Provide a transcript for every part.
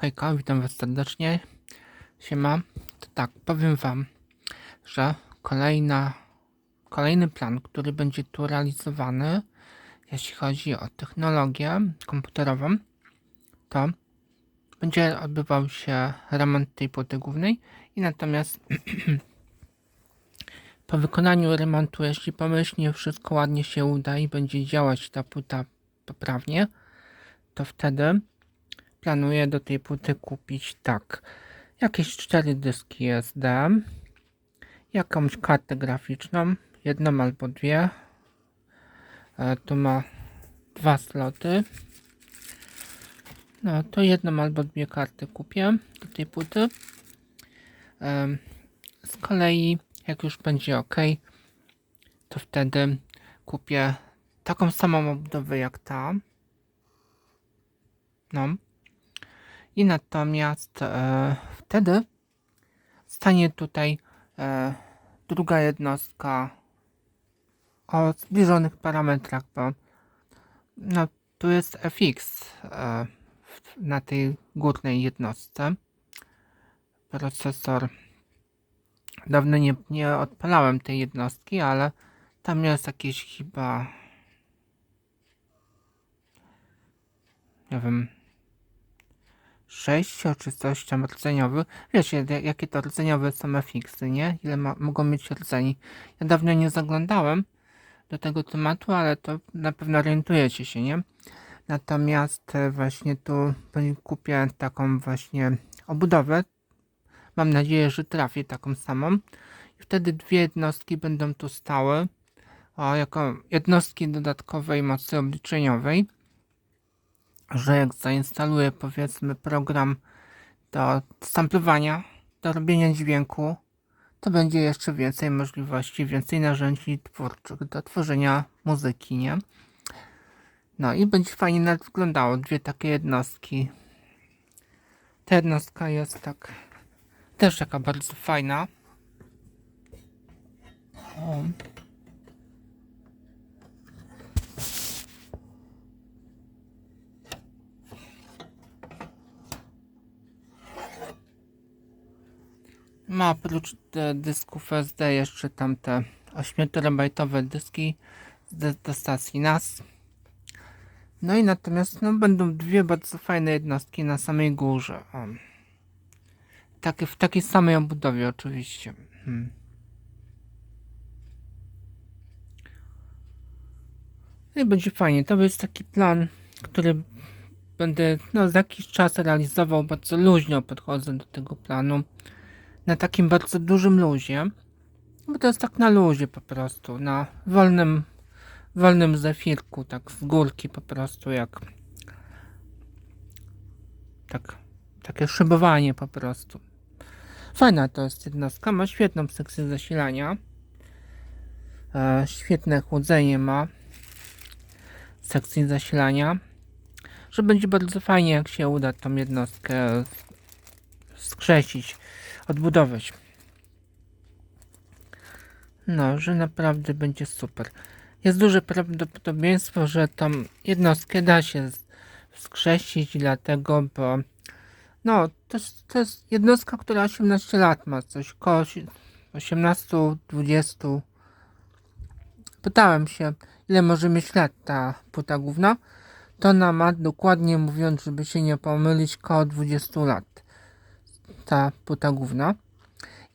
Hejka, witam Was serdecznie. Siema. To tak, powiem Wam, że kolejna, kolejny plan, który będzie tu realizowany, jeśli chodzi o technologię komputerową, to będzie odbywał się remont tej płyty głównej i natomiast po wykonaniu remontu, jeśli pomyślnie wszystko ładnie się uda i będzie działać ta płyta poprawnie, to wtedy planuję do tej płyty kupić tak jakieś cztery dyski SD, jakąś kartę graficzną, jedną albo dwie. E, tu ma dwa sloty. No to jedną albo dwie karty kupię do tej płyty. Em, Z kolei jak już będzie ok, to wtedy kupię taką samą obudowę jak ta. No. I natomiast e, wtedy stanie tutaj e, druga jednostka o zbliżonych parametrach, bo no, tu jest FX e, na tej górnej jednostce. Procesor. Dawno nie, nie odpalałem tej jednostki, ale tam jest jakieś chyba nie wiem 6 czy coś tam rdzeniowy. Wiecie, jak- jakie to rdzeniowe są FX-y, nie? Ile ma, mogą mieć rdzeni. Ja dawno nie zaglądałem do tego tematu, ale to na pewno orientujecie się, nie? Natomiast e, właśnie tu kupię taką właśnie obudowę. Mam nadzieję, że trafię taką samą. I wtedy dwie jednostki będą tu stały. O, jako jednostki dodatkowej mocy obliczeniowej że jak zainstaluję powiedzmy program do samplowania, do robienia dźwięku, to będzie jeszcze więcej możliwości, więcej narzędzi twórczych do tworzenia muzyki, nie? No i będzie fajnie nawet wyglądało, dwie takie jednostki. Ta jednostka jest tak, też taka bardzo fajna. O. Ma oprócz e, dysków SD jeszcze tamte 8-terabajtowe dyski z do stacji NAS. No i natomiast no, będą dwie bardzo fajne jednostki na samej górze. O. Takie, w takiej samej obudowie oczywiście. Hmm. No i będzie fajnie. To jest taki plan, który będę no, za jakiś czas realizował. Bardzo luźno podchodzę do tego planu na takim bardzo dużym luzie, bo to jest tak na luzie po prostu, na wolnym, wolnym zefirku, tak z górki po prostu, jak tak, takie szybowanie po prostu. Fajna to jest jednostka, ma świetną sekcję zasilania, e, świetne chłodzenie ma sekcji zasilania, że będzie bardzo fajnie, jak się uda tą jednostkę skrzesić odbudować. No, że naprawdę będzie super. Jest duże prawdopodobieństwo, że tą jednostkę da się wskrzesić, dlatego, bo no, to to jest jednostka, która 18 lat ma, coś koło 18-20. Pytałem się, ile może mieć lat ta płyta główna. To ona ma dokładnie mówiąc, żeby się nie pomylić, koło 20 lat ta płyta główna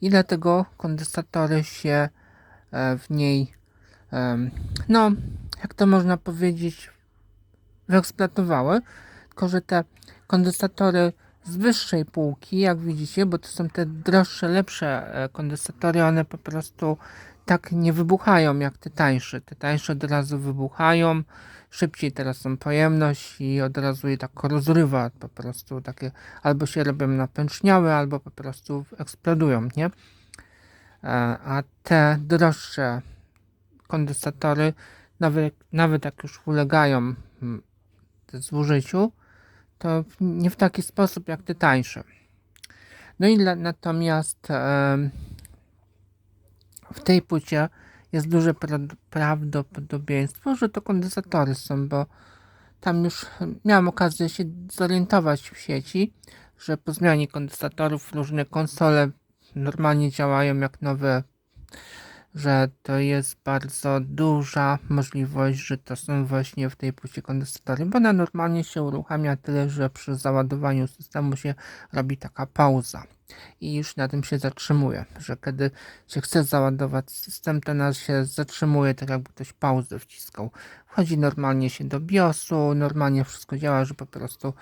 i dlatego kondensatory się e, w niej no, jak to można powiedzieć wyeksploatowały, tylko że te kondensatory z wyższej półki, jak widzicie, bo to są te droższe, lepsze e, kondensatory, one po prostu tak nie wybuchają jak te tańsze. Te tańsze od razu wybuchają, szybciej teraz są pojemność i od razu je tak rozrywa po prostu takie albo się robią napęczniałe, albo po prostu eksplodują, nie? E, A te droższe kondensatory, nawet, nawet jak już ulegają mm, zużyciu, to nie w taki sposób jak te tańsze. No i natomiast w tej płycie jest duże pra- prawdopodobieństwo, że to kondensatory są, bo tam już miałem okazję się zorientować w sieci, że po zmianie kondensatorów różne konsole normalnie działają jak nowe, że to jest bardzo duża możliwość, że to są właśnie w tej płycie kondensatory, bo ona normalnie się uruchamia tyle, że przy załadowaniu systemu się robi taka pauza i już na tym się zatrzymuje, że kiedy się chce załadować system, to nas się zatrzymuje, tak jakby ktoś pauzę wciskał. Wchodzi normalnie się do BIOSu, normalnie wszystko działa, że po prostu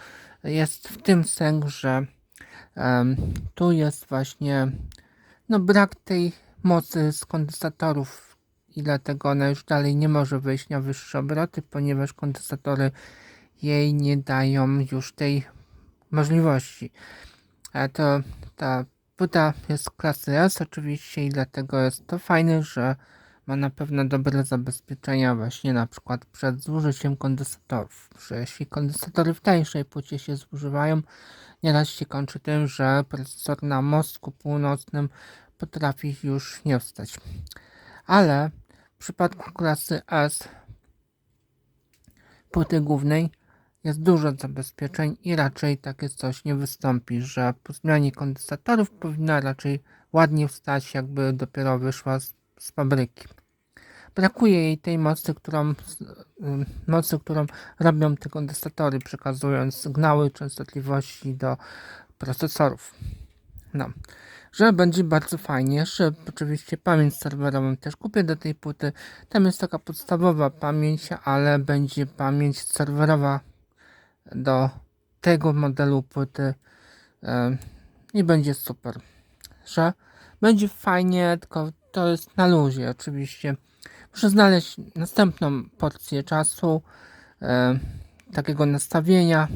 jest w tym sęk, że em, tu jest właśnie no brak tej mocy z kondensatorów i dlatego ona już dalej nie może wejść na wyższe obroty, ponieważ kondensatory jej nie dają już tej możliwości. Ale to ta płyta jest klasy S oczywiście i dlatego jest to fajne, że ma na pewno dobre zabezpieczenia właśnie na przykład przed zużyciem kondensatorów. Że jeśli kondensatory w tańszej płycie się zużywają, nieraz się kończy tym, że procesor na mostku północnym potrafi już nie wstać. Ale w przypadku klasy S płyty głównej jest dużo zabezpieczeń i raczej takie coś nie wystąpi, że po zmianie kondensatorów powinna raczej ładnie wstać, jakby dopiero wyszła z, z fabryki. Brakuje jej tej mocy, którą, y, mocy, którą robią te kondensatory, przekazując sygnały częstotliwości do procesorów. No, że będzie bardzo fajnie, że oczywiście pamięć serwerową też kupię do tej płyty. Tam jest taka podstawowa pamięć, ale będzie pamięć serwerowa do tego modelu płyty i będzie super. Że będzie fajnie, tylko to jest na luzie oczywiście. Muszę znaleźć następną porcję czasu, takiego nastawienia,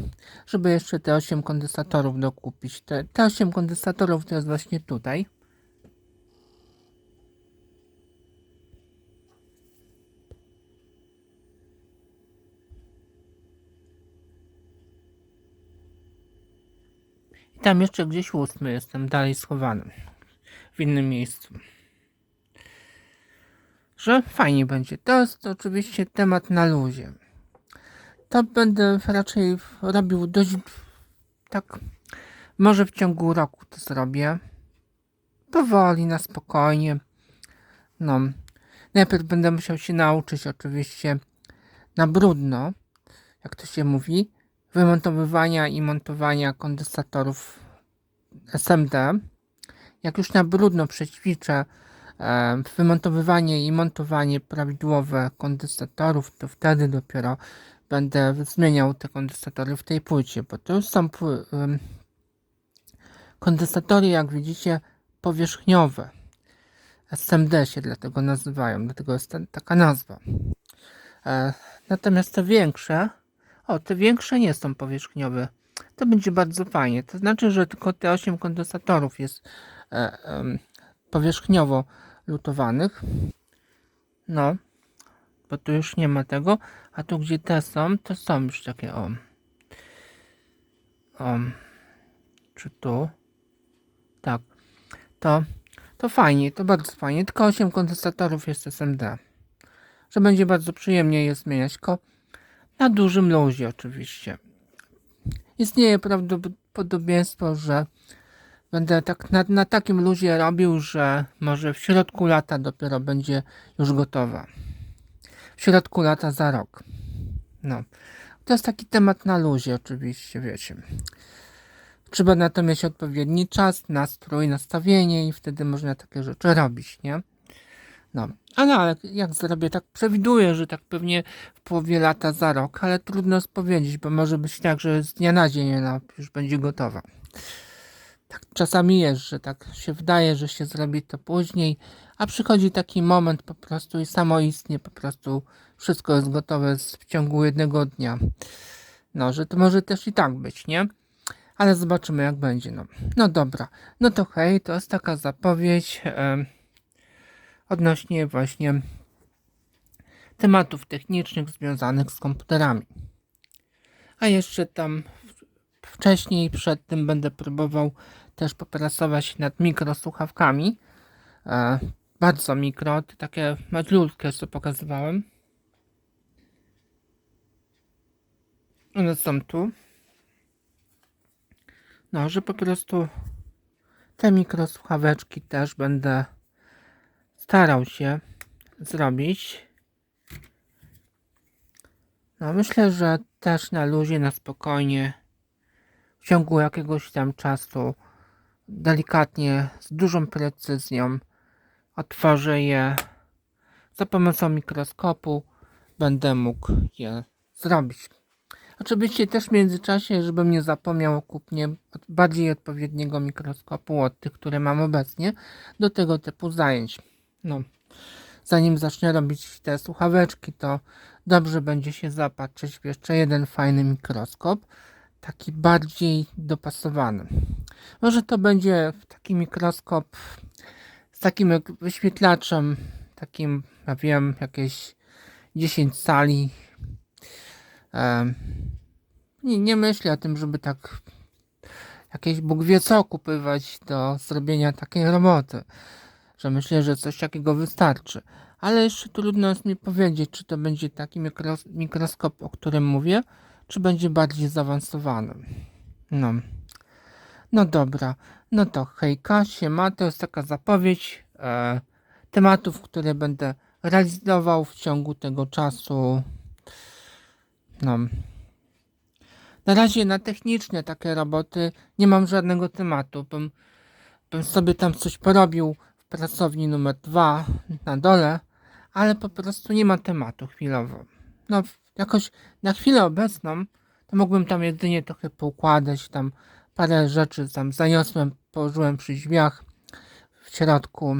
żeby jeszcze te 8 kondensatorów dokupić. Te, te 8 kondensatorów to jest właśnie tutaj. I tam jeszcze gdzieś ósmy jestem dalej schowany. W innym miejscu. Że fajnie będzie. To jest oczywiście temat na luzie. To będę raczej robił dość tak. Może w ciągu roku to zrobię. Powoli, na spokojnie. No. Najpierw będę musiał się nauczyć oczywiście na brudno, jak to się mówi, wymontowywania i montowania kondensatorów SMD. Jak już na brudno przećwiczę e, wymontowywanie i montowanie prawidłowe kondensatorów, to wtedy dopiero będę zmieniał te kondensatory w tej płycie, bo to już są kondensatory, jak widzicie, powierzchniowe. SMD się dlatego nazywają, dlatego jest ta, taka nazwa. E, natomiast te większe, o, te większe nie są powierzchniowe. To będzie bardzo fajnie. To znaczy, że tylko te 8 kondensatorów jest e, em, powierzchniowo lutowanych. No, bo tu już nie ma tego, a tu gdzie te są, to są już takie o. O. Czy tu? Tak. To, to fajnie, to bardzo fajnie. Tylko 8 kondensatorów jest SMD. Że będzie bardzo przyjemnie je zmieniać. Tylko na dużym luzie oczywiście. Istnieje prawdopodobieństwo, że będę tak na, na takim luzie robił, że może w środku lata dopiero będzie już gotowa w środku lata za rok. No. To jest taki temat na luzie, oczywiście, wiecie. Trzeba mieć odpowiedni czas, nastrój, nastawienie i wtedy można takie rzeczy robić, nie? No, ale, ale jak zrobię, tak przewiduję, że tak pewnie w połowie lata za rok, ale trudno spowiedzieć, bo może być tak, że z dnia na dzień ona już będzie gotowa. Tak czasami jest, że tak się wydaje, że się zrobi to później, a przychodzi taki moment po prostu i samoistnie po prostu wszystko jest gotowe w ciągu jednego dnia. No, że to może też i tak być, nie? Ale zobaczymy jak będzie, no. No dobra, no to hej, to jest taka zapowiedź e, odnośnie właśnie tematów technicznych związanych z komputerami. A jeszcze tam wcześniej, przed tym będę próbował też popracować nad mikrosłuchawkami. E, bardzo mikro, takie malutkie, co pokazywałem. One są tu. No, że po prostu te mikrosłuchaweczki też będę starał się zrobić. No, myślę, że też na luzie, na spokojnie, w ciągu jakiegoś tam czasu, delikatnie, z dużą precyzją otworzę je za pomocą mikroskopu. Będę mógł je zrobić. Oczywiście też w międzyczasie, żebym nie zapomniał o kupnie bardziej odpowiedniego mikroskopu od tych, które mam obecnie, do tego typu zajęć. No, zanim zacznę robić te słuchaweczki, to dobrze będzie się zapatrzyć w jeszcze jeden fajny mikroskop, taki bardziej dopasowany. Może to będzie taki mikroskop z takim wyświetlaczem, takim, ja wiem, jakieś 10 cali. Em, nie, nie myślę o tym, żeby tak jakieś Bóg wie co kupywać do zrobienia takiej roboty. Że myślę, że coś takiego wystarczy. Ale jeszcze trudno jest mi powiedzieć, czy to będzie taki mikros mikroskop, o którym mówię, czy będzie bardziej zaawansowany. No. No dobra. No to hejka, siema, to jest taka zapowiedź e, tematów, które będę realizował w ciągu tego czasu. No. Na razie na techniczne takie roboty nie mam żadnego tematu. Bym, bym sobie tam coś porobił w pracowni numer dwa na dole, ale po prostu nie ma tematu chwilowo. No, jakoś na chwilę obecną to mógłbym tam jedynie trochę poukładać, tam parę rzeczy tam zaniosłem, położyłem przy drzwiach w środku.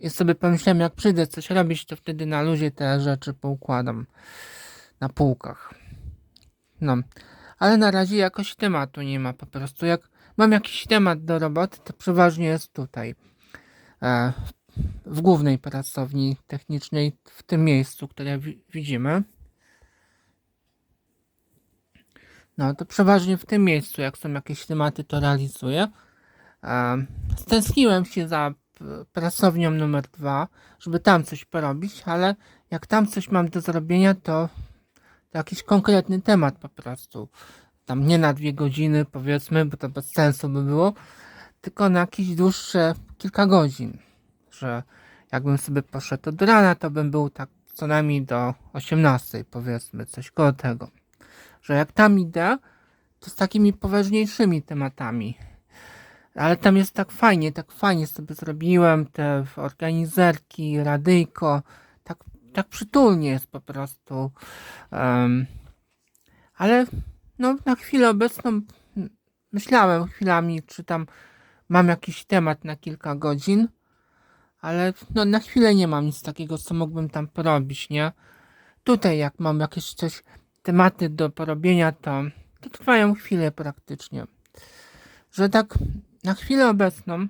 I sobie pomyślałem, jak przyjdę coś robić, to wtedy na luzie te rzeczy poukładam na półkach. No, ale na razie jakoś tematu nie ma po prostu. Jak mam jakiś temat do roboty, to przeważnie jest tutaj. E, w głównej pracowni technicznej, w tym miejscu, które wi- widzimy. No, to przeważnie w tym miejscu, jak są jakieś tematy, to realizuję. Stęskniłem się za pracownią numer dwa, żeby tam coś porobić, ale jak tam coś mam do zrobienia, to, to jakiś konkretny temat po prostu. Tam nie na dwie godziny, powiedzmy, bo to bez sensu by było, tylko na jakieś dłuższe kilka godzin. Że jakbym sobie poszedł od rana, to bym był tak co najmniej do 18, powiedzmy, coś koło tego. Że jak tam idę, to z takimi poważniejszymi tematami. Ale tam jest tak fajnie, tak fajnie sobie zrobiłem te organizerki, radyjko, tak, tak przytulnie jest po prostu. Em, ale no, na chwilę obecną myślałem chwilami, czy tam mam jakiś temat na kilka godzin, ale no, na chwilę nie mam nic takiego, co mógłbym tam porobić, nie? Tutaj jak mam jakieś coś, tematy do porobienia, to, to trwają chwilę praktycznie. Że tak na chwilę obecną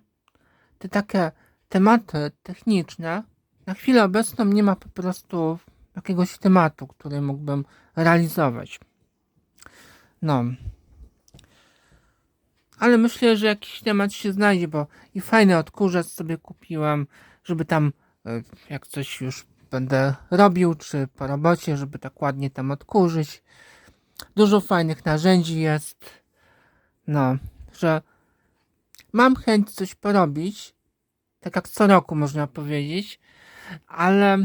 te takie tematy techniczne, na chwilę obecną nie ma po prostu jakiegoś tematu, który mógłbym realizować. No. Ale myślę, że jakiś temat się znajdzie, bo i fajny odkurzacz sobie kupiłem, żeby tam, e, jak coś już będę robił, czy po robocie, żeby tak ładnie tam odkurzyć. Dużo fajnych narzędzi jest. No, że mam chęć coś porobić, tak jak co roku można powiedzieć, ale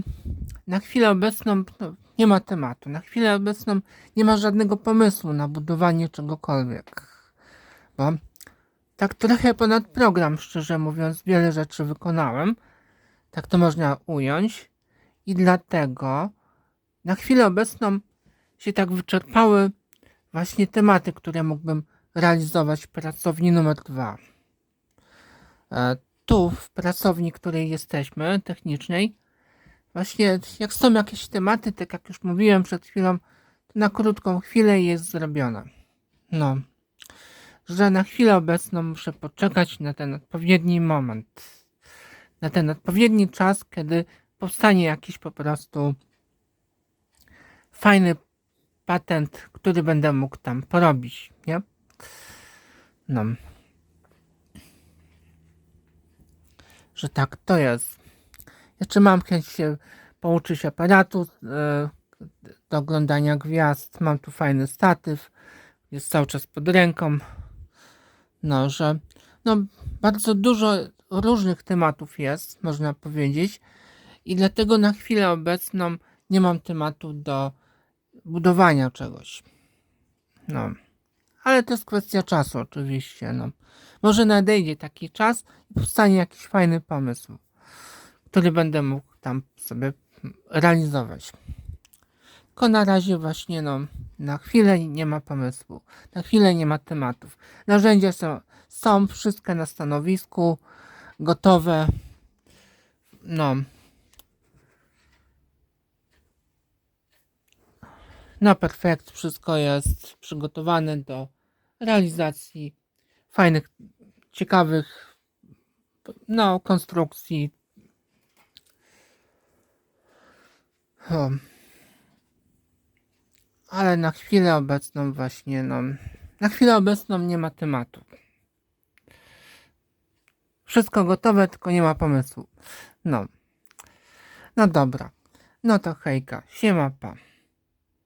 na chwilę obecną no, nie ma tematu. Na chwilę obecną nie ma żadnego pomysłu na budowanie czegokolwiek. Bo tak trochę ponad program, szczerze mówiąc, wiele rzeczy wykonałem. Tak to można ująć. I dlatego na chwilę obecną się tak wyczerpały właśnie tematy, które mógłbym realizować w pracowni numer dwa. E, Tu, w pracowni, której jesteśmy, technicznej, właśnie jak są jakieś tematy, tak jak już mówiłem przed chwilą, to na krótką chwilę jest zrobione. No, że na chwilę obecną muszę poczekać na ten odpowiedni moment, na ten odpowiedni czas, kiedy powstanie jakiś po prostu fajny patent, który będę mógł tam porobić, nie? No. Że tak to jest. Jeszcze mam chęć się pouczyć aparatu e, do oglądania gwiazd. Mam tu fajny statyw. Jest cały czas pod ręką. No, że no, bardzo dużo różnych tematów jest, można powiedzieć. I dlatego na chwilę obecną nie mam tematu do budowania czegoś. No. Ale to jest kwestia czasu, oczywiście. No. Może nadejdzie taki czas i powstanie jakiś fajny pomysł, który będę mógł tam sobie realizować. Tylko na razie właśnie no, na chwilę nie ma pomysłu, na chwilę nie ma tematów. Narzędzia są, są wszystkie na stanowisku, gotowe. No. Na perfekt wszystko jest przygotowane do realizacji fajnych, ciekawych no, konstrukcji. O. Ale na chwilę obecną właśnie, no, na chwilę obecną nie ma tematu. Wszystko gotowe, tylko nie ma pomysłu. No. No dobra. No to hejka. Siema pa.